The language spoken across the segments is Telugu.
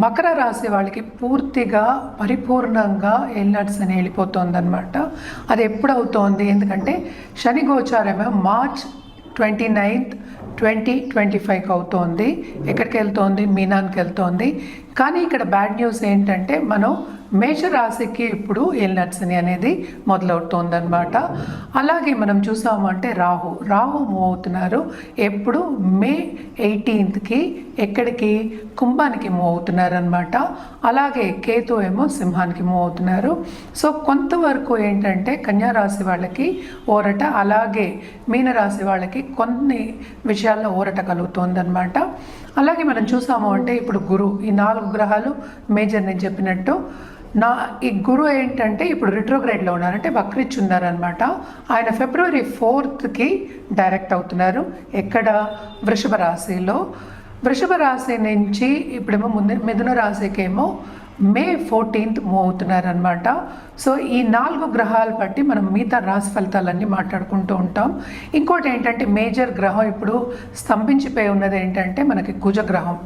మకర రాశి వాళ్ళకి పూర్తిగా పరిపూర్ణంగా ఎల్నట్స్ అని వెళ్ళిపోతుంది అనమాట అది ఎప్పుడు అవుతోంది ఎందుకంటే శని గోచారమే March twenty ninth twenty twenty ఫైవ్కి అవుతోంది. ఎక్కడికి వెళ్తోంది? మీనాన్కి వెళ్తోంది. కానీ ఇక్కడ బ్యాడ్ న్యూస్ ఏంటంటే మనం మేషరాశికి ఇప్పుడు ఎల్నట్స్ని అనేది మొదలవుతోంది అనమాట అలాగే మనం చూసామంటే రాహు రాహు మూవ్ అవుతున్నారు. ఎప్పుడు మే ఎయిటీన్త్కి ఎక్కడికి? కుంభానికి మూవ్ అవుతున్నారు అనమాట అలాగే కేతు ఏమో సింహానికి మూవ్ అవుతున్నారు. సో కొంతవరకు ఏంటంటే కన్యారాశి వాళ్ళకి ఊరట అలాగే మీనరాశి వాళ్ళకి కొన్ని విషయాల్లో ఊరట కలుగుతోంది అనమాట అలాగే మనం చూసాము అంటే ఇప్పుడు గురు ఈ నాలుగు గ్రహాలు మేజర్ నేను చెప్పినట్టు. నా ఈ గురు ఏంటంటే ఇప్పుడు రిట్రోగ్రేడ్లో ఉన్నారంటే అంటే ఉన్నారనమాట ఆయన ఫిబ్రవరి ఫోర్త్కి డైరెక్ట్ అవుతున్నారు. ఎక్కడ? వృషభ రాశిలో. వృషభ రాశి నుంచి ఇప్పుడేమో ముందు మిథున రాశికేమో మే ఫోర్టీన్త్ మూవ్ అవుతున్నారనమాట సో ఈ నాలుగు గ్రహాలు బట్టి మనం మిగతా రాశి ఫలితాలన్నీ మాట్లాడుకుంటూ ఉంటాం. ఇంకోటి ఏంటంటే మేజర్ గ్రహం ఇప్పుడు స్తంభించిపోయి ఉన్నది ఏంటంటే మనకి కుజగ్రహం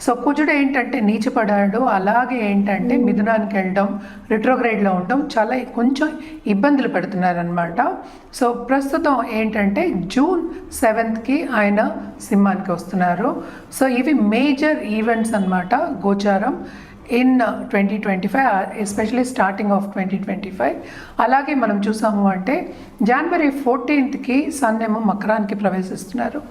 సో కుజుడు ఏంటంటే నీచపడాడు అలాగే ఏంటంటే మిథునానికి వెళ్ళడం రిట్రోగ్రేడ్లో ఉండడం చాలా కొంచెం ఇబ్బందులు పెడుతున్నారనమాట సో ప్రస్తుతం ఏంటంటే జూన్ సెవెంత్కి ఆయన సింహానికి వస్తున్నారు. సో ఇవి మేజర్ ఈవెంట్స్ అన్నమాట గోచారం. In twenty twenty five especially starting of twenty twenty five అలాగే మనం చూసాము అంటే జనవరి ఫోర్టీన్త్కి సన్ ఏమో మకరానికి ప్రవేశిస్తున్నారు.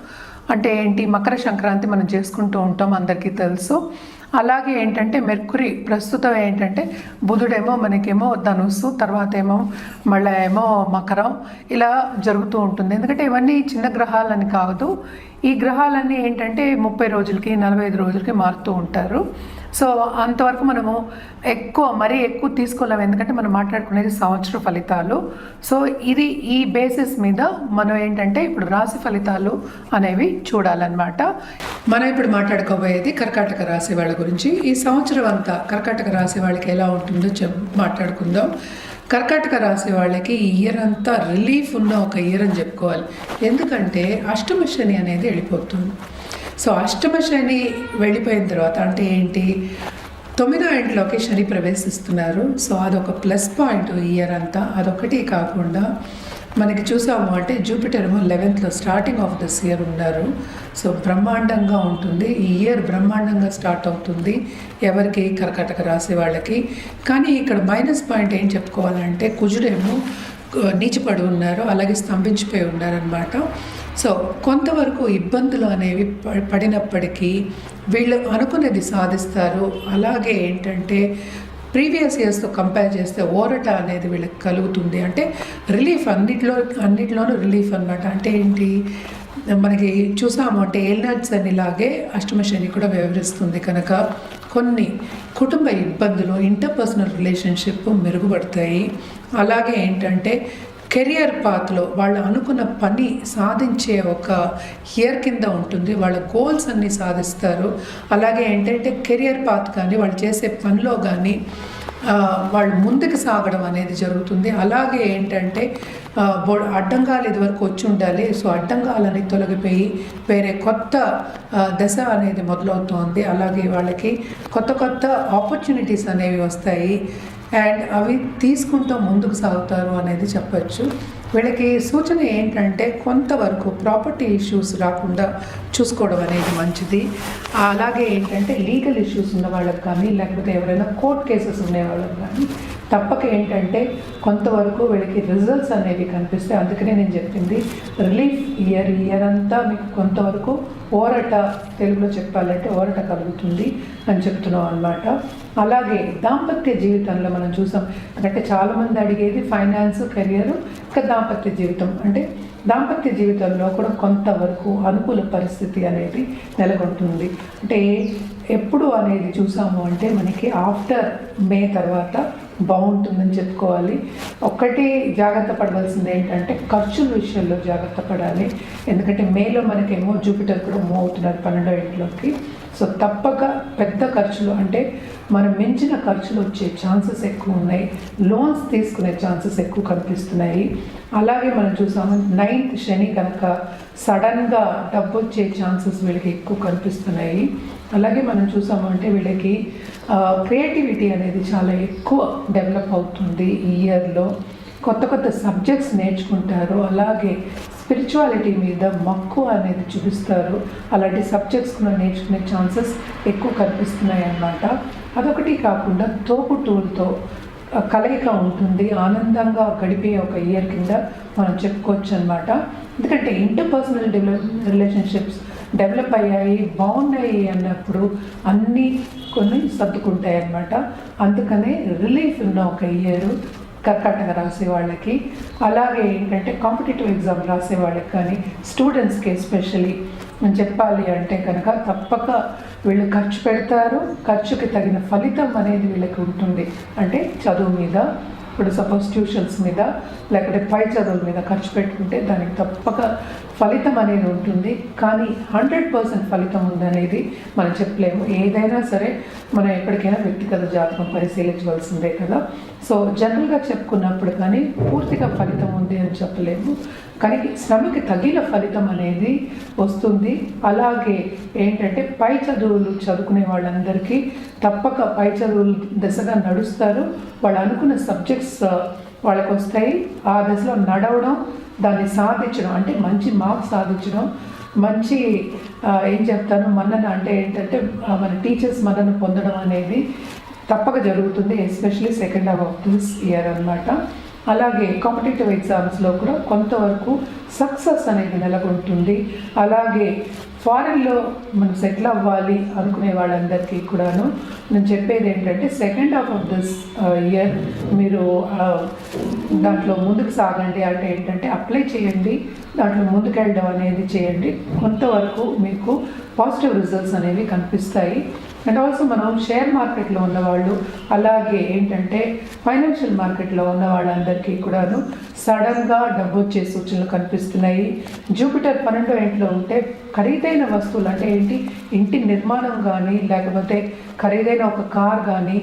అంటే ఏంటి? మకర సంక్రాంతి మనం చేసుకుంటూ ఉంటాం అందరికీ తెలుసు. అలాగే ఏంటంటే మెర్కురీ ప్రస్తుతం ఏంటంటే బుధుడేమో మనకేమో ధనుస్సు తర్వాత ఏమో మళ్ళీ ఏమో మకరం ఇలా జరుగుతూ ఉంటుంది. ఎందుకంటే ఇవన్నీ చిన్న గ్రహాలని కాదు. ఈ గ్రహాలన్నీ ఏంటంటే ముప్పై రోజులకి నలభై ఐదు రోజులకి మారుతూ ఉంటారు. సో అంతవరకు మనము ఎక్కువ మరీ ఎక్కువ తీసుకోలేము. ఎందుకంటే మనం మాట్లాడుకునేది సంవత్సర ఫలితాలు. సో ఇది ఈ బేసిస్ మీద మనం ఏంటంటే ఇప్పుడు రాశి ఫలితాలు అనేవి చూడాలన్నమాట. మనం ఇప్పుడు మాట్లాడుకోబోయేది కర్కాటక రాశి వాళ్ళ గురించి. ఈ సంవత్సరం అంతా కర్కాటక రాశి వాళ్ళకి ఎలా ఉంటుందో చెప్ మాట్లాడుకుందాం. కర్కాటక రాశి వాళ్ళకి ఈ ఇయర్ అంతా రిలీఫ్ ఉన్న ఒక ఇయర్ అని చెప్పుకోవాలి. ఎందుకంటే అష్టమ శని అనేది వెళ్ళిపోతుంది. సో అష్టమ శని వెళ్ళిపోయిన తర్వాత అంటే ఏంటి? తొమ్మిదో ఇంట్లోకి శని ప్రవేశిస్తున్నారు. సో అదొక ప్లస్ పాయింట్ ఇయర్ అంతా. అదొకటి కాకుండా మనకి చూసాము అంటే జూపిటర్ ఏమో లెవెన్త్లో స్టార్టింగ్ ఆఫ్ దిస్ ఇయర్ ఉన్నారు. సో బ్రహ్మాండంగా ఉంటుంది. ఈ ఇయర్ బ్రహ్మాండంగా స్టార్ట్ అవుతుంది. ఎవరికి? కర్కాటక రాశి వాళ్ళకి. కానీ ఇక్కడ మైనస్ పాయింట్ ఏం చెప్పుకోవాలంటే కుజుడేమో నీచిపడి ఉన్నారు. అలాగే స్తంభించిపోయి ఉన్నారనమాట సో కొంతవరకు ఇబ్బందులు అనేవి ప- పడినప్పటికీ వీళ్ళు అనుకునేది సాధిస్తారు. అలాగే ఏంటంటే ప్రీవియస్ ఇయర్స్తో కంపేర్ చేస్తే ఓరట అనేది వీళ్ళకి కలుగుతుంది. అంటే రిలీఫ్ అన్నిట్లో అన్నిట్లోనూ రిలీఫ్ అన్నమాట. అంటే ఏంటి? మనకి చూసాము అంటే ఏల్నట్స్ అనిలాగే అష్టమ శని కూడా వ్యవహరిస్తుంది కనుక కొన్ని కుటుంబ ఇబ్బందులు ఇంటర్పర్సనల్ రిలేషన్షిప్ మెరుగుపడతాయి. అలాగే ఏంటంటే కెరియర్ పాత్లో వాళ్ళు అనుకున్న పని సాధించే ఒక ఇయర్ కింద ఉంటుంది. వాళ్ళ గోల్స్ అన్నీ సాధిస్తారు. అలాగే ఏంటంటే కెరియర్ పాత్ కానీ వాళ్ళు చేసే పనిలో కానీ వాళ్ళు ముందుకు సాగడం అనేది జరుగుతుంది. అలాగే ఏంటంటే అడ్డంకాలు బో- అడ్డంగాలు ఇదివరకు వచ్చి ఉండాలి. సో అడ్డంగాలని తొలగిపోయి వేరే కొత్త దశ అనేది మొదలవుతోంది. అలాగే వాళ్ళకి కొత్త కొత్త ఆపర్చునిటీస్ అనేవి వస్తాయి. అండ్ అవి తీసుకుంటూ ముందుకు సాగుతారు అనేది చెప్పచ్చు. వీళ్ళకి సూచన ఏంటంటే కొంతవరకు ప్రాపర్టీ ఇష్యూస్ రాకుండా చూసుకోవడం అనేది మంచిది. అలాగే ఏంటంటే లీగల్ ఇష్యూస్ ఉన్న వాళ్ళకి కానీ లేకపోతే ఎవరైనా కోర్ట్ కేసెస్ ఉండే వాళ్ళకి కానీ తప్పక ఏంటంటే కొంతవరకు వీళ్ళకి రిజల్ట్స్ అనేవి కనిపిస్తాయి. అందుకనే నేను చెప్పింది రిలీఫ్ ఇయర్ ఇయర్ అంతా మీకు కొంతవరకు ఓరట తెలుగులో చెప్పాలంటే ఓరట కలుగుతుంది అని చెప్తున్నాం అనమాట అలాగే దాంపత్య జీవితంలో మనం చూసాం. అంటే చాలామంది అడిగేది ఫైనాన్స్ కెరియర్ ఇంకా దాంపత్య జీవితం. అంటే దాంపత్య జీవితంలో కూడా కొంతవరకు అనుకూల పరిస్థితి అనేది నెలకొంటుంది. అంటే ఎప్పుడు అనేది చూసాము అంటే మనకి ఆఫ్టర్ మే తర్వాత బాగుంటుందని చెప్పుకోవాలి. ఒక్కటి జాగ్రత్త పడవలసింది ఏంటంటే ఖర్చుల విషయంలో జాగ్రత్త పడాలి. ఎందుకంటే మేలో మనకేమో జూపిటర్ కూడా మూవ్ అవుతున్నారు పన్నెండో ఇంట్లోకి. సో తప్పక పెద్ద ఖర్చులు అంటే మనం మించిన ఖర్చులు వచ్చే ఛాన్సెస్ ఎక్కువ ఉన్నాయి. లోన్స్ తీసుకునే ఛాన్సెస్ ఎక్కువ కనిపిస్తున్నాయి. అలాగే మనం చూసాము నైన్త్ శని కనుక సడన్గా డబ్బు వచ్చే ఛాన్సెస్ వీళ్ళకి ఎక్కువ కనిపిస్తున్నాయి. అలాగే మనం చూసాము అంటే వీళ్ళకి క్రియేటివిటీ అనేది చాలా ఎక్కువ డెవలప్ అవుతుంది ఈ ఇయర్లో. కొత్త కొత్త సబ్జెక్ట్స్ నేర్చుకుంటారు. అలాగే స్పిరిచువాలిటీ మీద మక్కువ అనేది చూపిస్తారు. అలాంటి సబ్జెక్ట్స్ కూడా నేర్చుకునే ఛాన్సెస్ ఎక్కువ కనిపిస్తున్నాయి అన్నమాట అదొకటి కాకుండా తోపుటూలతో కలయిక ఉంటుంది. ఆనందంగా గడిపే ఒక ఇయర్ కింద మనం చెప్పుకోవచ్చు అనమాట ఎందుకంటే interpersonal develop relationships develop అయ్యాయి బాగున్నాయి అన్నప్పుడు అన్నీ కొన్ని సర్దుకుంటాయి అన్నమాట అందుకనే రిలీఫ్ ఉన్న ఒక ఇయర్ కర్కాటక రాసే వాళ్ళకి. అలాగే ఏంటంటే కాంపిటేటివ్ ఎగ్జామ్ రాసే వాళ్ళకి కానీ స్టూడెంట్స్కి ఎస్పెషలీ చెప్పాలి అంటే కనుక తప్పక వీళ్ళు ఖర్చు పెడతారు. ఖర్చుకి తగిన ఫలితం అనేది వీళ్ళకి ఉంటుంది. అంటే చదువు మీద ఇప్పుడు సపోజ్ ట్యూషన్స్ మీద లేకపోతే పై చదువుల మీద ఖర్చు పెట్టుకుంటే దానికి తప్పక ఫలితం అనేది ఉంటుంది. కానీ హండ్రెడ్ పర్సెంట్ ఫలితం ఉందనేది మనం చెప్పలేము. ఏదైనా సరే మనం ఎప్పటికైనా వ్యక్తిగత జాతకం పరిశీలించవలసిందే కదా. సో జనరల్గా చెప్పుకున్నప్పుడు కానీ పూర్తిగా ఫలితం ఉంది అని చెప్పలేము. కానీ శ్రమకి తగిన ఫలితం అనేది వస్తుంది. అలాగే ఏంటంటే పై చదువులు చదువుకునే వాళ్ళందరికీ తప్పక పై చదువులు దశగా నడుస్తారు. వాళ్ళు అనుకున్న సబ్జెక్ట్స్ వాళ్ళకి వస్తాయి ఆ దశలో నడవడం దాన్ని సాధించడం అంటే మంచి మార్క్స్ సాధించడం మంచి ఏం చెప్తాను మన్నన అంటే ఏంటంటే మన టీచర్స్ మన్నన పొందడం అనేది తప్పక జరుగుతుంది especially second half of this year అన్నమాట. అలాగే కాంపిటేటివ్ ఎగ్జామ్స్లో కూడా కొంతవరకు సక్సెస్ అనేది నెలకొంటుంది. అలాగే ఫారెన్లో మనం సెటిల్ అవ్వాలి అనుకునే వాళ్ళందరికీ కూడాను నేను చెప్పేది ఏంటంటే second half of this year మీరు uh, దాంట్లో ముందుకు సాగండి అంటే ఏంటంటే అప్లై చేయండి దాంట్లో ముందుకెళ్ళడం అనేది చేయండి. కొంతవరకు మీకు పాజిటివ్ రిజల్ట్స్ అనేవి కనిపిస్తాయి. అండ్ ఆల్సో మనం షేర్ మార్కెట్లో ఉన్నవాళ్ళు అలాగే ఏంటంటే ఫైనాన్షియల్ మార్కెట్లో ఉన్న వాళ్ళందరికీ కూడాను సడన్గా డబ్బు వచ్చే సూచనలు కనిపిస్తున్నాయి. జూపిటర్ పన్నెండో ఇంట్లో ఉంటే ఖరీదైన వస్తువులు అంటే ఏంటి? ఇంటి నిర్మాణం కానీ లేకపోతే ఖరీదైన ఒక కార్ కానీ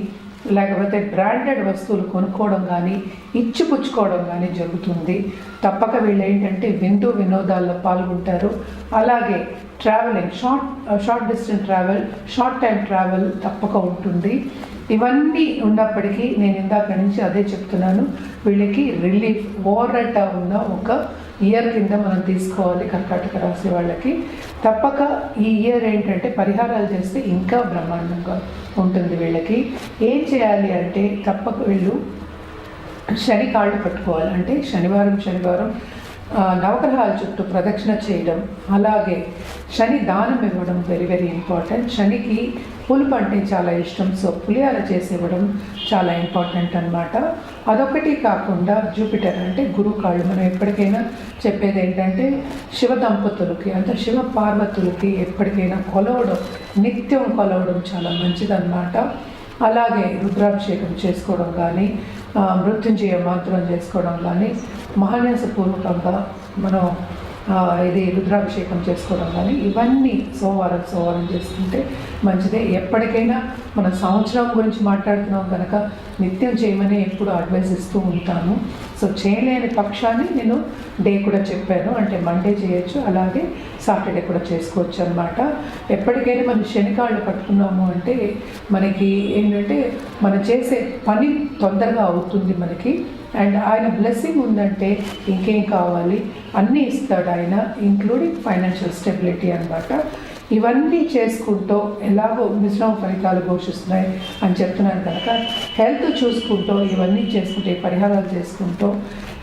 లేకపోతే బ్రాండెడ్ వస్తువులు కొనుక్కోవడం కానీ ఇచ్చిపుచ్చుకోవడం కానీ జరుగుతుంది. తప్పక వీళ్ళు ఏంటంటే విందు వినోదాల్లో పాల్గొంటారు. అలాగే travelling short short distance travel short time travel తప్పక ఉంటుంది. ఇవన్నీ ఉన్నప్పటికీ నేను ఇందాక నుంచి అదే చెప్తున్నాను. వీళ్ళకి రిలీఫ్ ఓరట ఉన్న ఒక ఇయర్ కింద మనం తీసుకోవాలి కర్కాటక రాశి వాళ్ళకి. తప్పక ఈ ఇయర్ ఏంటంటే పరిహారాలు చేస్తే ఇంకా బ్రహ్మాండంగా ఉంటుంది వీళ్ళకి. ఏం చేయాలి అంటే తప్పక వీళ్ళు శని కాళ్ళు పట్టుకోవాలి. అంటే శనివారం శనివారం నవగ్రహాల చుట్టూ ప్రదక్షిణ చేయడం అలాగే శని దానం ఇవ్వడం వెరీ వెరీ ఇంపార్టెంట్ శనికి పులుపు అంటే చాలా ఇష్టం సో పులిహార చేసి ఇవ్వడం చాలా ఇంపార్టెంట్ అన్నమాట. అదొకటి కాకుండా జూపిటర్ అంటే గురు కాళ్ళు. మనం ఎప్పటికైనా చెప్పేది ఏంటంటే శివ దంపతులకి అంటే శివ పార్వతులకి ఎప్పటికైనా కొలవడం నిత్యం కొలవడం చాలా మంచిదన్నమాట. అలాగే రుద్రాభిషేకం చేసుకోవడం కానీ మృత్యుంజయ మంత్రం చేసుకోవడం కానీ మహాన్యాసపూర్వకంగా మనం ఇది రుద్రాభిషేకం చేసుకోవడం కానీ ఇవన్నీ సోమవారం సోమవారం చేసుకుంటే మంచిదే. ఎప్పటికైనా మన సంవత్సరం గురించి మాట్లాడుతున్నాం కనుక నిత్యం చేయమని ఎప్పుడు అడ్వైస్ ఇస్తూ ఉంటాను సో చేయలేని పక్షాన్ని నేను డే కూడా చెప్పాను. అంటే మండే చేయొచ్చు అలాగే సాటర్డే కూడా చేసుకోవచ్చు అనమాట ఎప్పటికైనా మనం శనికాళ్ళు పట్టుకున్నాము అంటే మనకి ఏంటంటే మనం చేసే పని తొందరగా అవుతుంది మనకి. అండ్ ఆయన బ్లెస్సింగ్ ఉందంటే ఇంకేం కావాలి? అన్నీ ఇస్తాడు ఆయన ఇంక్లూడింగ్ ఫైనాన్షియల్ స్టెబిలిటీ అనమాట ఇవన్నీ చేసుకుంటూ ఎలాగో మిశ్రమ ఫలితాలు ఘోషిస్తున్నాయి అని చెప్తున్నాను కనుక హెల్త్ చూసుకుంటూ ఇవన్నీ చేసుకుంటే పరిహారాలు చేసుకుంటూ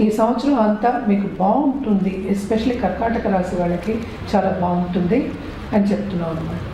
ఈ సంవత్సరం అంతా మీకు బాగుంటుంది ఎస్పెషల్లీ కర్కాటక రాశి వాళ్ళకి చాలా బాగుంటుంది అని చెప్తున్నాం అనమాట